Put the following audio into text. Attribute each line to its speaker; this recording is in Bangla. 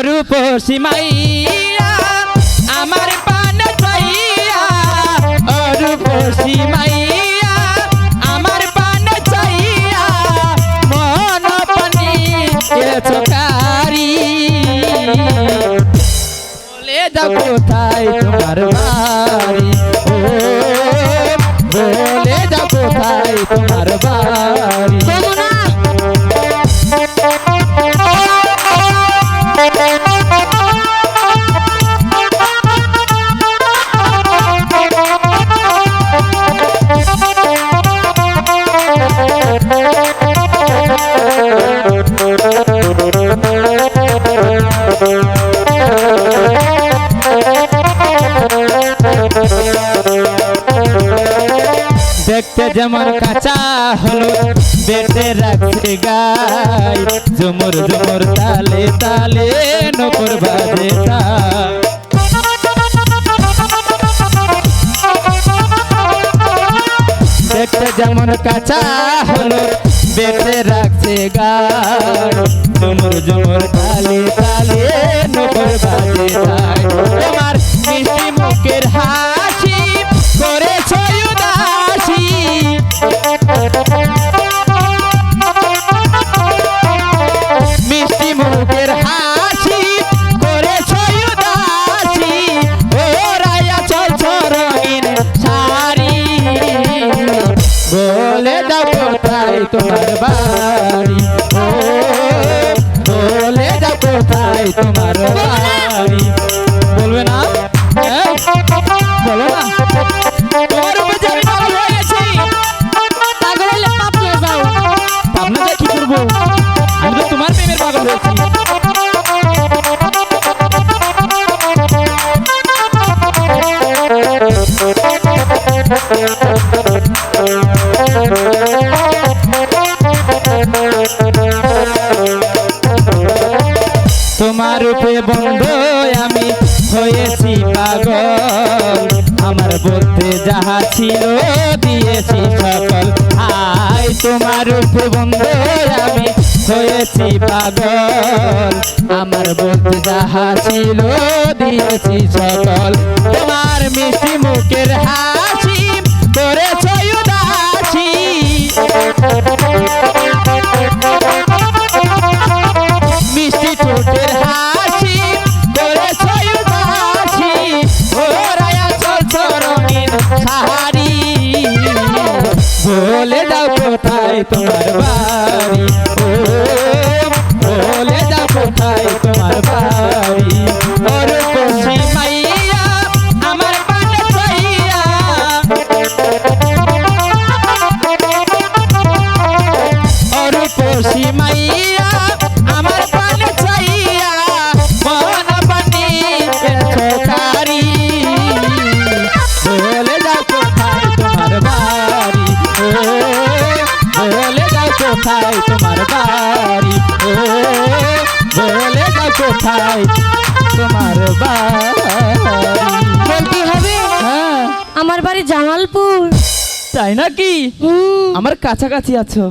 Speaker 1: অরূপ সীমাইয়া আমার পান চাইয়া। অরূপ সীমাইয়া আমার পান চাইয়া। মন পানি চকারি। বলে যাও কোথায় তোমার বাড়ি। ও দেখতে যেমন কাঁচা হলো বেটে রাখছে গাই ঝুমুর ঝুমুর তালে তালে নকর বাজে। দেখতে যেমন কাঁচা হলো বেটে রাখছে গাই ঝুমুর ঝুমুর তালে তালে তোমার বাড়ি। ও বলে যা কোথায় তোমার তোমার রূপে বন্ধ আমি হয়েছি পাগল। আমার বলতে যাহা ছিল, দিয়েছি সকল। আই তোমার রূপে বন্ধ আমি হয়েছি পাগল। আমার বলতে যাহা ছিল, দিয়েছি সকল। তোমার কোথায়? তোমার বাড়ি।
Speaker 2: বলতে হবে
Speaker 1: হ্যাঁ।
Speaker 2: আমার বাড়ি জামালপুর।
Speaker 1: তাই নাকি? আমার কাছাকাছি আছো।